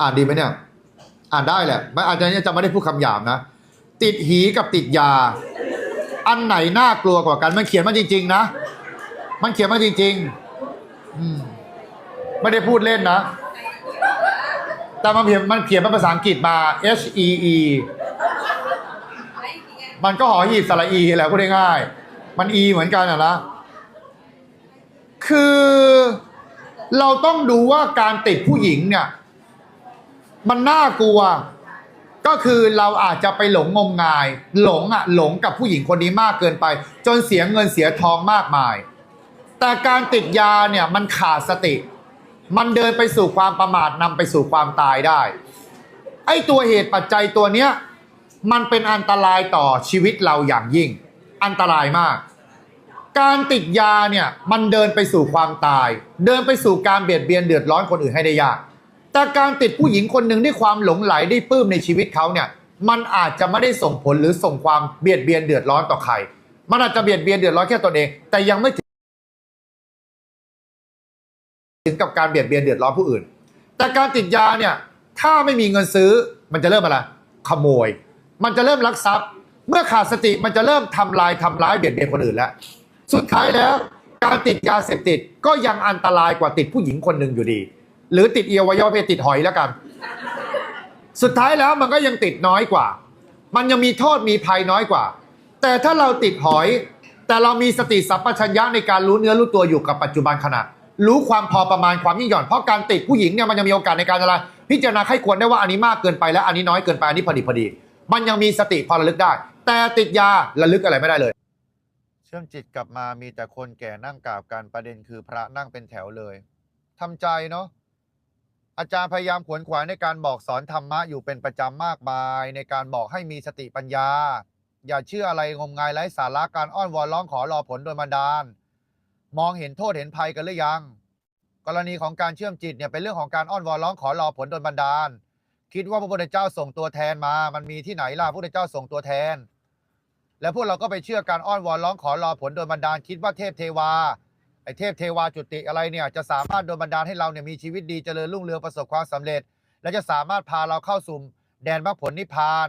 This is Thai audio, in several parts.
อ่านดีไหมเนี่ย อ่านได้แหละไม่อาจารย์จะไม่ได้พูดคำหยาบนะ ติดหีกับติดยา อันไหนน่ากลัวกว่ากัน มันเขียนมาจริง ๆ นะ มันเขียนมาจริงๆอืมไม่ได้พูดเล่นนะ แต่มันเขียนมันเขียนเป็นภาษาอังกฤษมา H E E มันก็หอหีบสระอีแหละพูดง่ายๆมัน E เหมือนกันอะนะ คือเราต้องดูว่าการติดผู้หญิงเนี่ย มันน่ากลัว ก็คือเราอาจจะไปหลงงมงาย หลงอะหลงกับผู้หญิงคนนี้มากเกินไป จนเสียเงินเสียทองมากมาย แต่การติดยาเนี่ยมันขาดสติ มันเดินไปสู่ความประมาทนำไปสู่ความตายได้ ไอ้ตัวเหตุปัจจัยตัวเนี้ยมันเป็นอันตรายต่อชีวิตเราอย่างยิ่ง อันตรายมาก การติดยาเนี่ยมันเดินไปสู่ความตาย เดินไปสู่การเบียดเบียนเดือดร้อนคนอื่นให้ได้ยาก แต่การติดผู้หญิงคนหนึ่งด้วยความหลงไหลได้ปลื้มในชีวิตเขาเนี่ยมันอาจจะไม่ได้ส่งผลหรือส่งความเบียดเบียนเดือดร้อนต่อใคร มันอาจจะเบียดเบียนเดือดร้อนแค่ตนเอง แต่ยังไม่ถึงกับการเบียดเบียนเดือดร้อนผู้อื่น แต่การติดยาเนี่ยถ้าไม่มีเงินซื้อมันจะเริ่มอะไรขโมย มันจะเริ่มลักทรัพย์ เมื่อขาดสติมันจะเริ่มทำลายทำร้ายเบียดเบียนคนอื่นแล้ว สุดท้ายแล้ว การติดยาเสพติดก็ยังอันตรายกว่าติดผู้หญิงคนหนึ่งอยู่ดี หรือติดเอวัยวะเพศติดหอยแล้วกัน สุดท้ายแล้วมันก็ยังติดน้อยกว่า มันยังมีโทษมีภัยน้อยกว่า แต่ถ้าเราติดหอย แต่เรามีสติสัมปชัญญะในการรู้เนื้อรู้ตัวอยู่กับปัจจุบันขณะรู้ความพอประมาณความยิ่งหย่อนเพราะการติดผู้หญิงเนี่ยมันยังมีโอกาสในการอะไรพิจารณาให้ควรได้ว่าอันนี้มากเกินไปและอันนี้น้อยเกินไปอันนี้พอดีพอดี มันยังมีสติพอระลึกได้ แต่ติดยาระลึกอะไรไม่ได้เลย เชื่อมจิตกลับมามีแต่คนแก่นั่งกราบกันประเด็นคือพระนั่งเป็นแถวเลยทำใจเนาะ อาจารย์พยายามขวนขวายในการบอกสอนธรรมะอยู่เป็นประจำมากมาย ในการบอกให้มีสติปัญญา อย่าเชื่ออะไรงมงายไร้สาระการอ้อนวอนร้องขอรอผลโดยมาดาลมองเห็นโทษเห็นภัยกันหรือยัง กรณีของการเชื่อมจิตเนี่ยเป็นเรื่องของการอ้อนวอนร้องขอรอผลโดยบันดาล คิดว่าพระพุทธเจ้าส่งตัวแทนมา มันมีที่ไหนล่ะพระพุทธเจ้าส่งตัวแทน แล้วพวกเราก็ไปเชื่อการอ้อนวอนร้องขอรอผลโดยบันดาล คิดว่าเทพเทวา ไอ้เทพเทวาจุติอะไรเนี่ยจะสามารถโดนบันดาลให้เราเนี่ยมีชีวิตดีเจริญรุ่งเรืองประสบความสำเร็จ และจะสามารถพาเราเข้าสู่แดนมรรคผลนิพพาน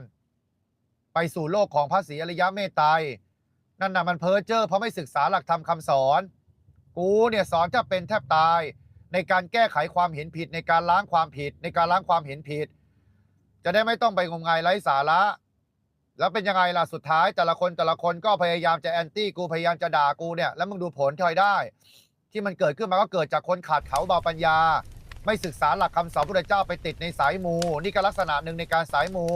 ไปสู่โลกของพระศรีอริยเมตไตรนั่นน่ะมันเพ้อเจ้อเพราะไม่ศึกษาหลักธรรมคำสอน กูเนี่ยสอนแทบเป็นแทบตาย ในการแก้ไขความเห็นผิดในการล้างความผิด ในการล้างความเห็นผิด จะได้ไม่ต้องไปงมงายไร้สาระ แล้วเป็นยังไงล่ะสุดท้ายแต่ละคนแต่ละคนก็พยายามจะแอนตี้กูพยายามจะด่ากูเนี่ยแล้วมึงดูผลทอยได้ ที่มันเกิดขึ้นมาก็เกิดจากคนขาดเขาเบาปัญญา ไม่ศึกษาหลักคำสอนพระเจ้าไปติดในสายมู นี่ก็ลักษณะหนึ่งในการสายมู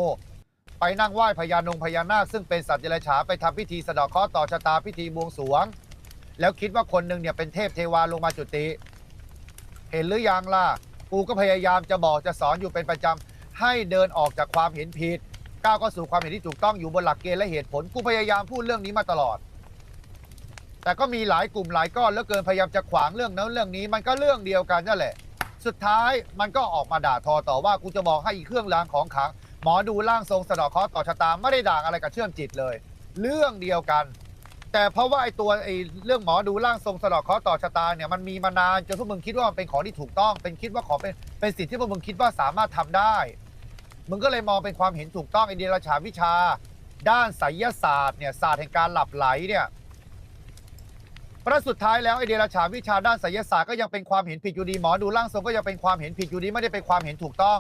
ไปนั่งไหว้พญานงพญานาคซึ่งเป็นสัตว์เดรัจฉานไปทำพิธีสะเดาะเคราะห์ต่อชะตาพิธีบวงสรวง แล้วคิดว่าคนหนึ่งเนี่ยเป็นเทพเทวาลงมาจุติ เห็นหรือยังล่ะกูก็พยายามจะบอกจะสอนอยู่เป็นประจำให้เดินออกจากความเห็นผิด ก้าวเข้าสู่ความเห็นที่ถูกต้องอยู่บนหลักเกณฑ์และเหตุผลกูพยายามพูดเรื่องนี้มาตลอด แต่ก็มีหลายกลุ่มหลายก้อนแล้วเกินพยายามจะขวางเรื่องนั้นเรื่องนี้ มันก็เรื่องเดียวกันนั่นแหละ สุดท้ายมันก็ออกมาด่าทอต่อว่ากูจะบอกให้อีกเครื่องรางของขลังหมอดูร่างทรงสะดอกเคราะห์ต่อชะตาไม่ได้ด่างอะไรกับเชื่อมจิตเลย เรื่องเดียวกัน แต่เพราะว่าไอ้ตัวไอ้เรื่องหมอดูร่างทรงสะดอกเคราะห์ต่อชะตาเนี่ยมันมีมานานจนพวกมึงคิดว่ามันเป็นของที่ถูกต้อง เป็นคิดว่าของเป็นเป็นสิ่งที่พวกมึงคิดว่าสามารถทำได้ มึงก็เลยมองเป็นความเห็นถูกต้องไอเดียราชาวิชา ด้านไสยศาสตร์เนี่ยศาสตร์แห่งการหลับไหลเนี่ยเพราะสุดท้ายแล้วไอเดียราชาวิชาด้านไสยศาสตร์ก็ยังเป็นความเห็นผิดอยู่ดีหมอดูร่างทรงก็ยังเป็นความเห็นผิดอยู่ดีไม่ได้เป็นความเห็นถูกต้อง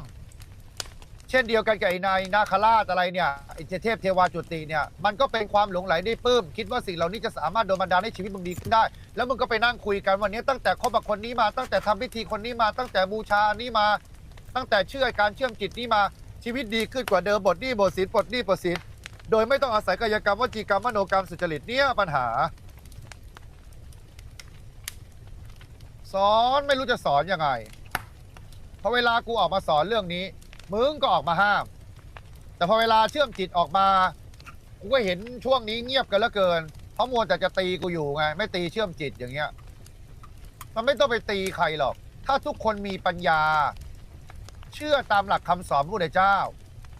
เช่นเดียวกันกับไอ้นายนาคราชอะไรเนี่ยไอ้เทพเทวาจุติเนี่ยมันก็เป็นความหลงไหลได้ปลื้มคิดว่าสิ่งเหล่านี้จะสามารถโดนบันดาลให้ชีวิตมึงดีขึ้นได้ แล้วมึงก็ไปนั่งคุยกันวันนี้ตั้งแต่คบกับคนนี้มาตั้งแต่ทำพิธีคนนี้มาตั้งแต่บูชานี้มา ตั้งแต่เชื่อการเชื่อมจิตนี้มา ชีวิตดีขึ้นกว่าเดิมบทหนี้บทสินบทหนี้บทสินโดยไม่ต้องอาศัยกายกรรมวจีกรรมมโนกรรมสุจริตเนี่ยปัญหา สอนไม่รู้จะสอนยังไงพอเวลากูออกมาสอนเรื่องนี้ มึงก็ออกมาห้าม แต่พอเวลาเชื่อมจิตออกมา กูก็เห็นช่วงนี้เงียบกันเหลือเกิน เพราะมัวแต่จะตีกูอยู่ไง ไม่ตีเชื่อมจิตอย่างเงี้ย มันไม่ต้องไปตีใครหรอก ถ้าทุกคนมีปัญญา เชื่อตามหลักคำสอนพระพุทธเจ้า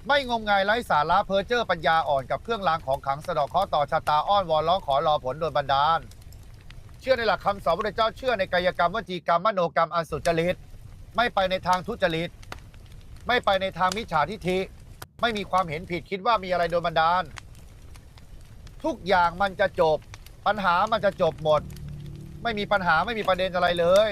ไม่งมงายไร้สาระเพ้อเจ้อปัญญาอ่อนกับเครื่องรางของขลังสะเดอกเคราะห์ต่อชะตาอ้อนวอนร้องขอรอผลโดยบันดาล เชื่อในหลักคำสอนพระพุทธเจ้าเชื่อในกายกรรมวจีกรรมมโนกรรมอันสุจริตไม่ไปในทางทุจริต ไม่ไปในทางมิจฉาทิฐิ ไม่มีความเห็นผิดคิดว่ามีอะไรโดนบันดาล ทุกอย่างมันจะจบ ปัญหามันจะจบหมด ไม่มีปัญหาไม่มีประเด็นอะไรเลย